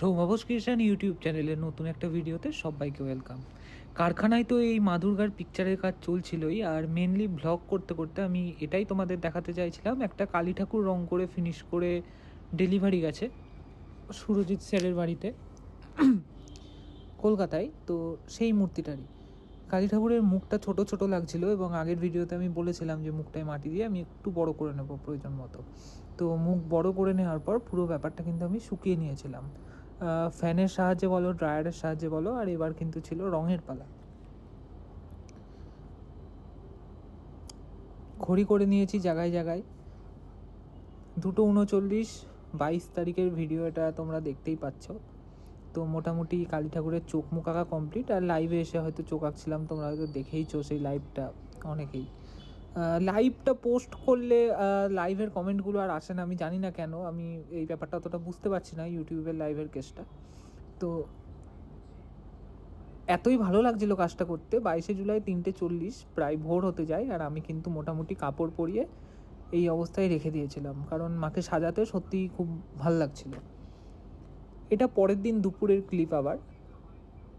সৌভাবস creation YouTube চ্যানেলের নতুন একটা ভিডিওতে সবাইকে ওয়েলকাম কারখানায় তো এই মা দুর্গার পিকচারের কাজ চলছিলই, আর মেনলি ভ্লগ করতে করতে আমি এটাই তোমাদের দেখাতে চাইছিলাম। একটা কালী ঠাকুর রং করে ফিনিশ করে ডেলিভারি গেছে সুরজিৎ স্যারের বাড়িতে, কলকাতায়। তো সেই মূর্তিটারই। কালী ঠাকুরের মুখটা ছোট ছোট লাগছিল এবং আগের ভিডিওতে আমি বলেছিলাম যে মুখটায় মাটি দিয়ে আমি একটু বড় করে নেব প্রয়োজন মতো। তো মুখ বড় করে নেওয়ার পর পুরো ব্যাপারটা কিন্তু আমি শুকিয়ে নিয়েছিলাম। ফ্যানের সাহায্যে বলো, ড্রায়ারের সাহায্যে বলো, আর এবার কিন্তু ছিল রঙের পালা। ঘড়ি করে নিয়েছি জায়গায় জায়গায়। দুটো উনচল্লিশ, বাইশ তারিখের ভিডিও এটা তোমরা দেখতেই পাচ্ছ। তো মোটামুটি কালী ঠাকুরের চোখ মুখ আঁকা কমপ্লিট আর লাইভে এসে হয়তো চোখ আঁকছিলাম, তোমরা হয়তো দেখেইছো সেই লাইভটা অনেকেই। লাইভটা পোস্ট করলে লাইভের কমেন্টগুলো আর আসে না, আমি জানি না কেন, আমি এই ব্যাপারটা অতটা বুঝতে পারছি না ইউটিউবের লাইভের কেসটা তো, এতই ভালো লাগছিল কাজটা করতে, বাইশে জুলাই তিনটে চল্লিশ, প্রায় ভোর হতে যায়, আর আমি কিন্তু মোটামুটি কাপড় পরিয়ে এই অবস্থায় রেখে দিয়েছিলাম, কারণ মাকে সাজাতে সত্যিই খুব ভালো লাগছিল। এটা পরের দিন দুপুরের ক্লিপ আবার,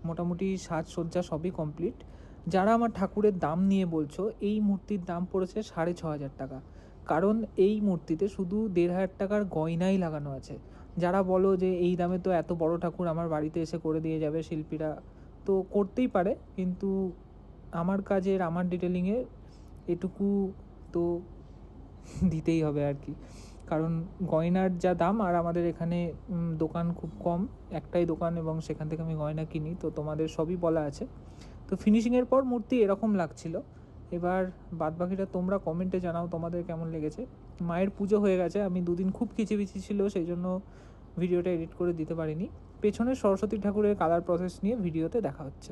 মোটামুটি সাজসজ্জা সবই কমপ্লিট যারা আমার ঠাকুরের দাম নিয়ে বলছো, এই মূর্তির দাম পড়েছে সাড়ে ছ হাজার টাকা। কারণ এই মূর্তিতে শুধু দেড় হাজার টাকার গয়নাই লাগানো আছে। যারা বলো যে, এই দামে তো এত বড় ঠাকুর আমার বাড়িতে এসে করে দিয়ে যাবে শিল্পীরা, তো করতেই পারে, কিন্তু আমার কাজের, আমার ডিটেলিংয়ে এটুকু তো দিতেই হবে আর কি। কারণ গয়নার যা দাম, আর আমাদের এখানে দোকান খুব কম, একটাই দোকান এবং সেখান থেকে আমি গয়না কিনি, তো তোমাদের সবই বলা আছে। তো ফিনিশিংয়ের পর মূর্তি এরকম লাগছিল। এবার বাদবাকিটা তোমরা কমেন্টে জানাও তোমাদের কেমন লেগেছে। মায়ের পুজো হয়ে গেছে, আমি দুদিন খুব কিচিবিচি ছিল, সেই জন্য ভিডিওটা এডিট করে দিতে পারিনি। পেছনে সরস্বতী ঠাকুরের কালার প্রসেস নিয়ে ভিডিওতে দেখা হচ্ছে।